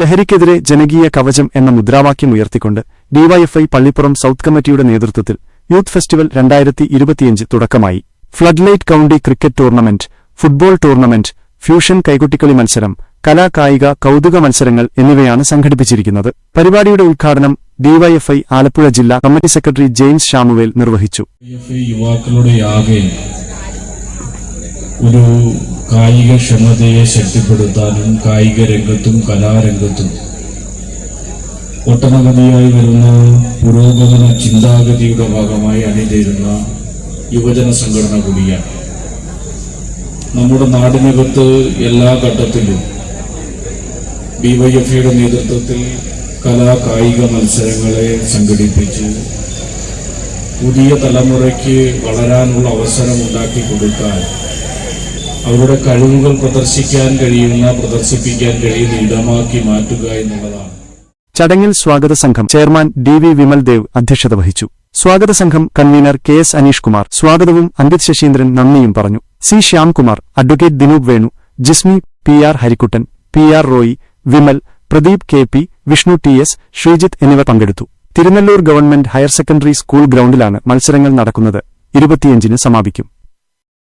ലഹരിക്കെതിരെ ജനകീയ കവചം എന്ന മുദ്രാവാക്യം ഉയർത്തിക്കൊണ്ട് ഡിവൈഎഫ്ഐ പള്ളിപ്പുറം സൌത്ത് കമ്മിറ്റിയുടെ നേതൃത്വത്തിൽ യൂത്ത് ഫെസ്റ്റിവൽ രണ്ടായിരത്തി ഇരുപത്തിയഞ്ച് തുടക്കമായി. Floodlight county cricket tournament football tournament fusion കൈകുട്ടിക്കളി മത്സരം കലാകായിക കായിക കൌതുക മത്സരങ്ങൾ എന്നിവയാണ് സംഘടിപ്പിച്ചിരിക്കുന്നത്. പരിപാടിയുടെ ഉദ്ഘാടനം ഡിവൈഎഫ്ഐ ആലപ്പുഴ ജില്ലാ കമ്മിറ്റി സെക്രട്ടറി ജെയിംസ് ഷാമുവേൽ നിർവഹിച്ചു. കായിക ക്ഷമതയെ ശക്തിപ്പെടുത്താനും കായിക രംഗത്തും കലാരംഗത്തും. ഒട്ടനവധിയായി വരുന്ന പുരോഗമന ചിന്താഗതിയുടെ ഭാഗമായി അണിചേരുന്ന യുവജന സംഘടന കൂടിയാണ്. നമ്മുടെ നാടിനകത്ത് എല്ലാ ഘട്ടത്തിലും ഡിവൈഎഫ്ഐയുടെ നേതൃത്വത്തിൽ കലാ കായിക മത്സരങ്ങളെ സംഘടിപ്പിച്ച് പുതിയ തലമുറയ്ക്ക് വളരാനുള്ള അവസരം ഉണ്ടാക്കി കൊടുക്കാൻ അവരുടെ കഴിവുകൾ പ്രദർശിക്കാൻ കഴിയുന്ന പ്രദർശിപ്പിക്കാൻ കഴിയുന്ന ഇടമാക്കി മാറ്റുക എന്നുള്ളതാണ്. ചടങ്ങിൽ സ്വാഗത സംഘം chairman D V Vimal Dev അധ്യക്ഷത വഹിച്ചു. സ്വാഗത സംഘം convener K S Aneesh Kumar സ്വാഗതവും അങ്കിത് ശശീന്ദ്രൻ നന്ദിയും പറഞ്ഞു. C Shyamkumar advocate Dinoop Venu Jismi P R Harikuttan P R Roy Vimal Pradeep K P Vishnu T S Sreejith എന്നിവർ പങ്കെടുത്തു. Thirunellur government higher secondary school ഗ്രൌണ്ടിലാണ് മത്സരങ്ങൾ നടക്കുന്നത്. ഇരുപത്തിയഞ്ചിന് സമാപിക്കും.